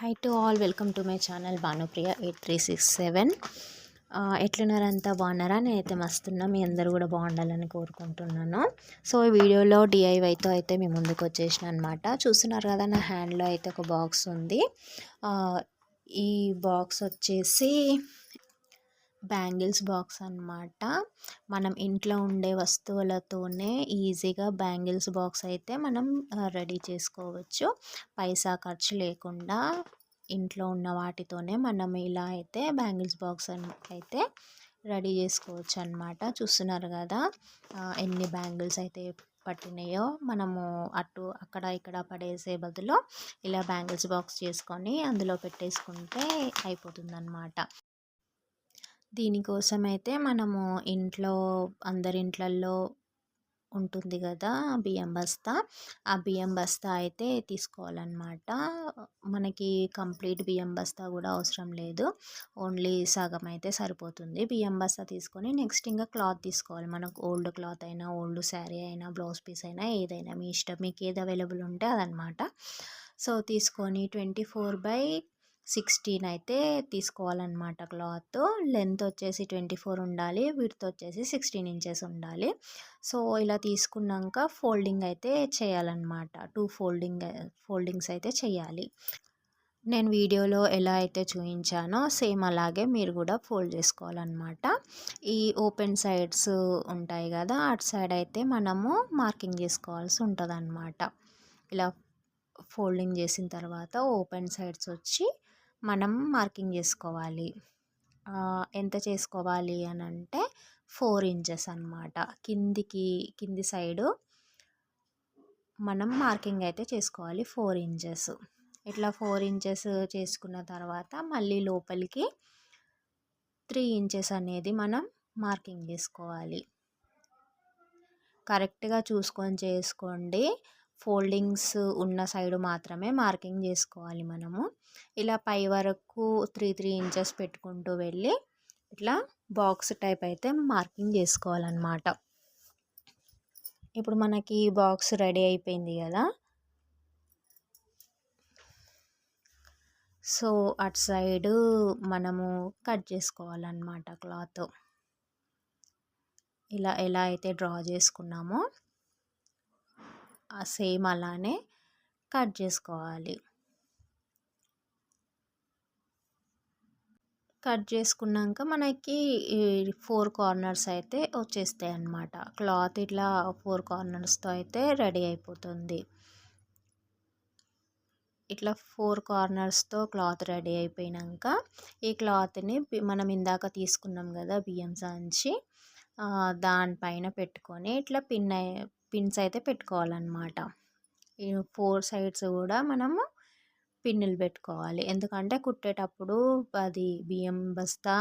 Hi to all welcome to my channel Bhanupriya eight three six seven ఎట్లున్నారంతా? బాగున్నారా? నేనైతే మస్తున్నా. మీ అందరూ కూడా బాగుండాలని కోరుకుంటున్నాను. సో ఈ వీడియోలో డిఐవైతో అయితే మీ ముందుకు వచ్చేసిన అనమాట చూస్తున్నారు కదా నా హ్యాండ్లో అయితే ఒక బాక్స్ ఉంది. ఈ బాక్స్ వచ్చేసి బ్యాంగిల్స్ బాక్స్ అన్నమాట. మనం ఇంట్లో ఉండే వస్తువులతోనే ఈజీగా బ్యాంగిల్స్ బాక్స్ అయితే మనం రెడీ చేసుకోవచ్చు. పైసా ఖర్చు లేకుండా ఇంట్లో ఉన్న వాటితోనే మనం ఇలా అయితే బ్యాంగిల్స్ బాక్స్ అని అయితే రెడీ చేసుకోవచ్చు అనమాట చూస్తున్నారు కదా ఎన్ని బ్యాంగిల్స్ అయితే పట్టినాయో మనము అటు అక్కడ ఇక్కడ పడేసే బదులు ఇలా బ్యాంగిల్స్ బాక్స్ చేసుకొని అందులో పెట్టేసుకుంటే అయిపోతుంది దీనికోసం అయితే మనము ఇంట్లో అందరింట్లల్లో ఉంటుంది కదా బియ్యం బస్తా. ఆ బియ్యం బస్తా అయితే తీసుకోవాలన్నమాట. మనకి కంప్లీట్ బియ్యం బస్తా కూడా అవసరం లేదు. ఓన్లీ సగం అయితే సరిపోతుంది. బియ్యం బస్తా తీసుకొని నెక్స్ట్ ఇంకా క్లాత్ తీసుకోవాలి. మనకు ఓల్డ్ క్లాత్ అయినా ఓల్డ్ శారీ అయినా బ్లౌజ్ పీస్ అయినా ఏదైనా మీ ఇష్టం మీకు ఏది అవైలబుల్ ఉంటే అదనమాట సో తీసుకొని ట్వంటీ ఫోర్ బై సిక్స్టీన్ అయితే తీసుకోవాలన్నమాట క్లాత్. లెంత్ వచ్చేసి ట్వంటీ ఫోర్ ఉండాలి విడ్త్ వచ్చేసి సిక్స్టీన్ ఇంచెస్ ఉండాలి. సో ఇలా తీసుకున్నాక ఫోల్డింగ్ అయితే చేయాలన్నమాట. టూ ఫోల్డింగ్ ఫోల్డింగ్స్ అయితే చేయాలి. నేను వీడియోలో ఎలా అయితే చూపించానో సేమ్ అలాగే మీరు కూడా ఫోల్డ్ చేసుకోవాలన్నమాట. ఈ ఓపెన్ సైడ్స్ ఉంటాయి కదా అటు సైడ్ అయితే మనము మార్కింగ్ చేసుకోవాల్సి ఉంటుంది ఇలా ఫోల్డింగ్ చేసిన తర్వాత ఓపెన్ సైడ్స్ వచ్చి మనం మార్కింగ్ చేసుకోవాలి. ఎంత చేసుకోవాలి అని అంటే ఫోర్ ఇంచెస్ అనమాట కిందికి కింది సైడు మనం మార్కింగ్ అయితే చేసుకోవాలి ఫోర్ ఇంచెస్. ఇట్లా ఫోర్ ఇంచెస్ చేసుకున్న తర్వాత మళ్ళీ లోపలికి త్రీ ఇంచెస్ అనేది మనం మార్కింగ్ చేసుకోవాలి. కరెక్ట్గా చూసుకొని చేసుకోండి. ఫోల్డింగ్స్ ఉన్న సైడ్ మాత్రమే మార్కింగ్ చేసుకోవాలి మనము. ఇలా పై వరకు త్రీ త్రీ ఇంచెస్ పెట్టుకుంటూ వెళ్ళి ఇట్లా బాక్స్ టైప్ అయితే మార్కింగ్ చేసుకోవాలన్నమాట. ఇప్పుడు మనకి బాక్స్ రెడీ అయిపోయింది కదా. సో అటు సైడ్ మనము కట్ చేసుకోవాలన్నమాట క్లాత్. ఇలా ఎలా అయితే డ్రా చేసుకున్నామో సేమ్ అలానే కట్ చేసుకోవాలి. కట్ చేసుకున్నాక మనకి ఫోర్ కార్నర్స్ అయితే వచ్చేస్తాయి అన్నమాట. క్లాత్ ఇట్లా ఫోర్ కార్నర్స్తో అయితే రెడీ అయిపోతుంది. ఇట్లా ఫోర్ కార్నర్స్తో క్లాత్ రెడీ అయిపోయాక ఈ క్లాత్ని మనం ఇందాక తీసుకున్నాం కదా బియ్యం సంచి దానిపైన పెట్టుకొని ఇట్లా పిన్ పిన్స్ అయితే పెట్టుకోవాలన్నమాట. ఈ ఫోర్ సైడ్స్ కూడా మనము పిన్నులు పెట్టుకోవాలి. ఎందుకంటే కుట్టేటప్పుడు అది బియ్యం బస్తా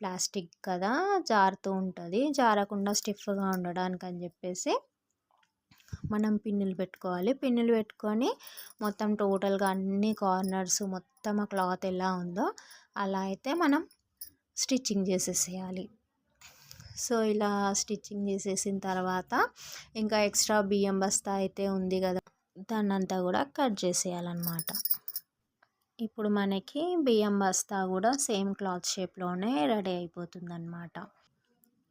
ప్లాస్టిక్ కదా జారుతూ ఉంటుంది. జారకుండా స్టిఫ్గా ఉండడానికి అని చెప్పేసి మనం పిన్నులు పెట్టుకోవాలి. పిన్నులు పెట్టుకొని మొత్తం టోటల్గా అన్ని కార్నర్స్ మొత్తం ఆ క్లాత్ ఎలా ఉందో అలా అయితే మనం స్టిచ్చింగ్ చేసేసేయాలి. సో ఇలా స్టిచ్చింగ్ చేసేసిన తర్వాత ఇంకా ఎక్స్ట్రా బియ్యం బస్తా అయితే ఉంది కదా దాన్నంతా కూడా కట్ చేసేయాలన్నమాట. ఇప్పుడు మనకి బియ్యం బస్తా కూడా సేమ్ క్లాత్ షేప్లోనే రెడీ అయిపోతుంది అన్నమాట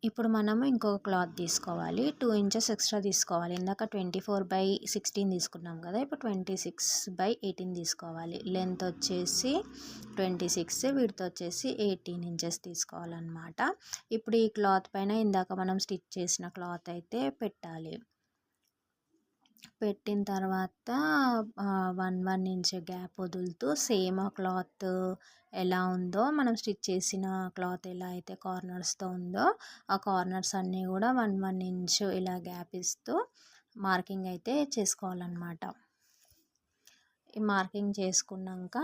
ఇప్పుడు మనము ఇంకొక క్లాత్ తీసుకోవాలి. టూ ఇంచెస్ ఎక్స్ట్రా తీసుకోవాలి. ఇందాక ట్వంటీ ఫోర్ బై సిక్స్టీన్ తీసుకున్నాం కదా ఇప్పుడు ట్వంటీ సిక్స్ బై ఎయిటీన్ తీసుకోవాలి. లెంత్ వచ్చేసి ట్వంటీ సిక్స్ వీటితో వచ్చేసి ఎయిటీన్ ఇంచెస్ తీసుకోవాలన్నమాట. ఇప్పుడు ఈ క్లాత్ పైన ఇందాక మనం స్టిచ్ చేసిన క్లాత్ అయితే పెట్టాలి. పెట్టిన తర్వాత వన్ వన్ ఇంచ్ గ్యాప్ వదులుతూ సేమ్ ఆ క్లాత్ ఎలా ఉందో మనం స్టిచ్ చేసిన క్లాత్ ఎలా అయితే కార్నర్స్తో ఉందో ఆ కార్నర్స్ అన్నీ కూడా వన్ వన్ ఇంచ్ ఇలా గ్యాప్ ఇస్తూ మార్కింగ్ అయితే చేసుకోవాలన్నమాట. ఈ మార్కింగ్ చేసుకున్నాక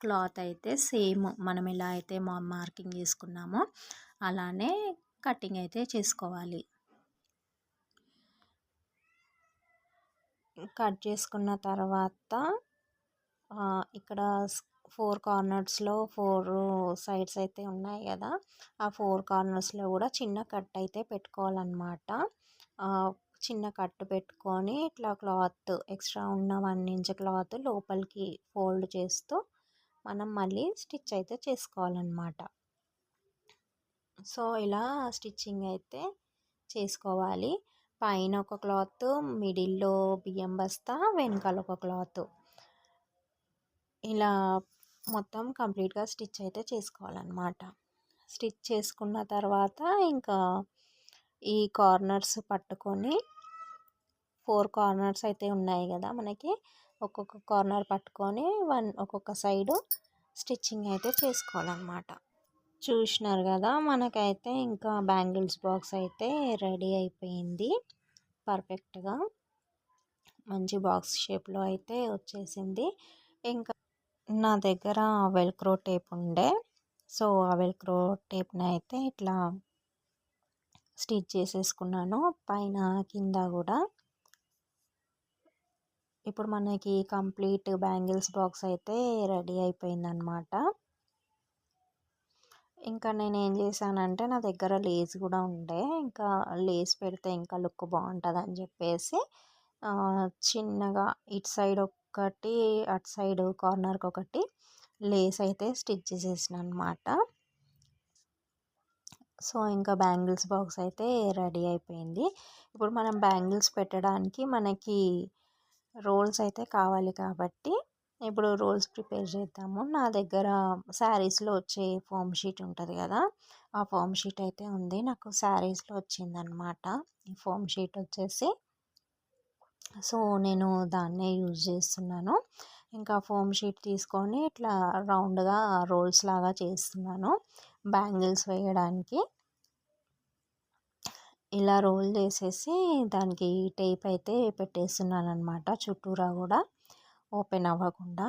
క్లాత్ అయితే సేమ్ మనం ఎలా అయితే మా మార్కింగ్ చేసుకున్నామో అలానే కటింగ్ అయితే చేసుకోవాలి. కట్ చేసుకున్న తర్వాత ఇక్కడ ఫోర్ కార్నర్స్లో ఫోర్ సైడ్స్ అయితే ఉన్నాయి కదా ఆ ఫోర్ కార్నర్స్లో కూడా చిన్న కట్ అయితే పెట్టుకోవాలన్నమాట. చిన్న కట్టు పెట్టుకొని ఇట్లా క్లాత్ ఎక్స్ట్రా ఉన్న వన్ ఇంచ్ క్లాత్ లోపలికి ఫోల్డ్ చేస్తూ మనం మళ్ళీ స్టిచ్ అయితే చేసుకోవాలన్నమాట. సో ఇలా స్టిచ్చింగ్ అయితే చేసుకోవాలి. పైన ఒక క్లాత్ మిడిల్లో బియ్యం బస్తా వెనకాల ఒక క్లాత్. ఇలా మొత్తం కంప్లీట్గా స్టిచ్ అయితే చేసుకోవాలన్నమాట. స్టిచ్ చేసుకున్న తర్వాత ఇంకా ఈ కార్నర్స్ పట్టుకొని ఫోర్ కార్నర్స్ అయితే ఉన్నాయి కదా మనకి. ఒక్కొక్క కార్నర్ పట్టుకొని వన్ ఒక్కొక్క సైడు స్టిచ్చింగ్ అయితే చేసుకోవాలన్నమాట. చూసినారు కదా! మనకైతే ఇంకా బ్యాంగిల్స్ బాక్స్ అయితే రెడీ అయిపోయింది. పర్ఫెక్ట్గా మంచి బాక్స్ షేప్లో అయితే వచ్చేసింది. ఇంకా నా దగ్గర వెల్క్రో టేప్ ఉండే. సో ఆ వెల్క్రో టేప్ని అయితే ఇట్లా స్టిచ్ చేసేసుకున్నాను. పైన కింద కూడా. ఇప్పుడు మనకి కంప్లీట్ బ్యాంగిల్స్ బాక్స్ అయితే రెడీ అయిపోయిందనమాట ఇంకా నేను ఏం చేశానంటే నా దగ్గర లేస్ కూడా ఉండే. ఇంకా లేస్ పెడితే ఇంకా లుక్ బాగుంటుంది అని చెప్పేసి చిన్నగా ఇటు సైడ్ ఒకటి అటు సైడ్ కార్నర్కి ఒకటి లేస్ అయితే స్టిచ్ చేసేసిన అనమాట సో ఇంకా బ్యాంగిల్స్ బాక్స్ అయితే రెడీ అయిపోయింది. ఇప్పుడు మనం బ్యాంగిల్స్ పెట్టడానికి మనకి రోల్స్ అయితే కావాలి కాబట్టి ఇప్పుడు రోల్స్ ప్రిపేర్ చేద్దాము. నా దగ్గర శారీస్లో వచ్చే ఫోమ్ షీట్ ఉంటుంది కదా ఆ ఫామ్ షీట్ అయితే ఉంది. నాకు శారీస్లో వచ్చిందనమాట ఈ ఫోమ్ షీట్ వచ్చేసి సో నేను దాన్నే యూజ్ చేస్తున్నాను. ఇంకా ఫోమ్ షీట్ తీసుకొని ఇట్లా రౌండ్గా రోల్స్ లాగా చేస్తున్నాను. బ్యాంగిల్స్ వేయడానికి. ఇలా రోల్ చేసేసి దానికి టేప్ అయితే పెట్టేస్తున్నాను అనమాట చుట్టూరా కూడా. ఓపెన్ అవ్వకుండా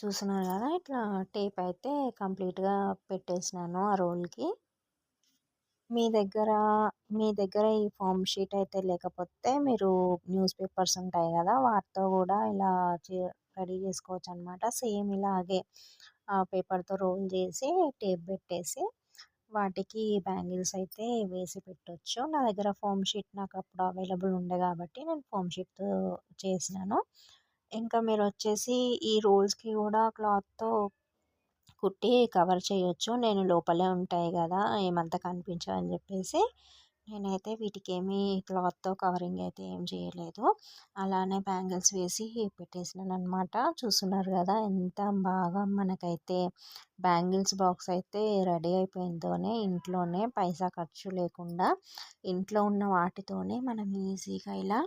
చూస్తున్నారు కదా ఇట్లా టేప్ అయితే కంప్లీట్గా పెట్టేసినాను ఆ రోల్కి. మీ దగ్గర మీ దగ్గర ఈ ఫామ్ షీట్ అయితే లేకపోతే మీరు న్యూస్ పేపర్స్ ఉంటాయి కదా వాటితో కూడా ఇలా రెడీ చేసుకోవచ్చు అనమాట సేమ్ ఇలాగే పేపర్తో రోల్ చేసి టేప్ పెట్టేసి వాటికి బ్యాంగిల్స్ అయితే వేసి పెట్టవచ్చు నా దగ్గర ఫోమ్ షీట్ నాకు అప్పుడు అవైలబుల్ ఉండే కాబట్టి నేను ఫోమ్ షీట్తో చేసినాను. ఇంకా మీరు వచ్చేసి ఈ రోల్స్కి కూడా క్లాత్తో కుట్టి కవర్ చేయొచ్చు. నేను లోపలే ఉంటాయి కదా ఏమంతా కనిపించవని చెప్పేసి. నేనైతే వీటికి ఏమీ క్లాత్తో కవరింగ్ అయితే ఏం చేయలేదు. అలానే బ్యాంగిల్స్ వేసి పెట్టేసినాను అనమాట చూస్తున్నారు కదా ఎంత బాగా మనకైతే బ్యాంగిల్స్ బాక్స్ అయితే రెడీ అయిపోయిందోనే ఇంట్లోనే పైసా ఖర్చు లేకుండా ఇంట్లో ఉన్న వాటితోనే మనం ఈజీగా ఇలా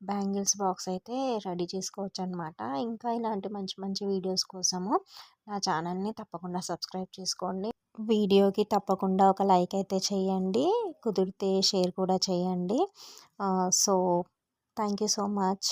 బ్యాంగిల్స్ బాక్స్ అయితే రెడీ చేసుకోవచ్చు అనమాట ఇంకా ఇలాంటి మంచి మంచి వీడియోస్ కోసము నా ఛానల్ని తప్పకుండా సబ్స్క్రైబ్ చేసుకోండి. వీడియోకి తప్పకుండా ఒక లైక్ అయితే చేయండి. కుదిరితే షేర్ కూడా చేయండి. So thank you so much.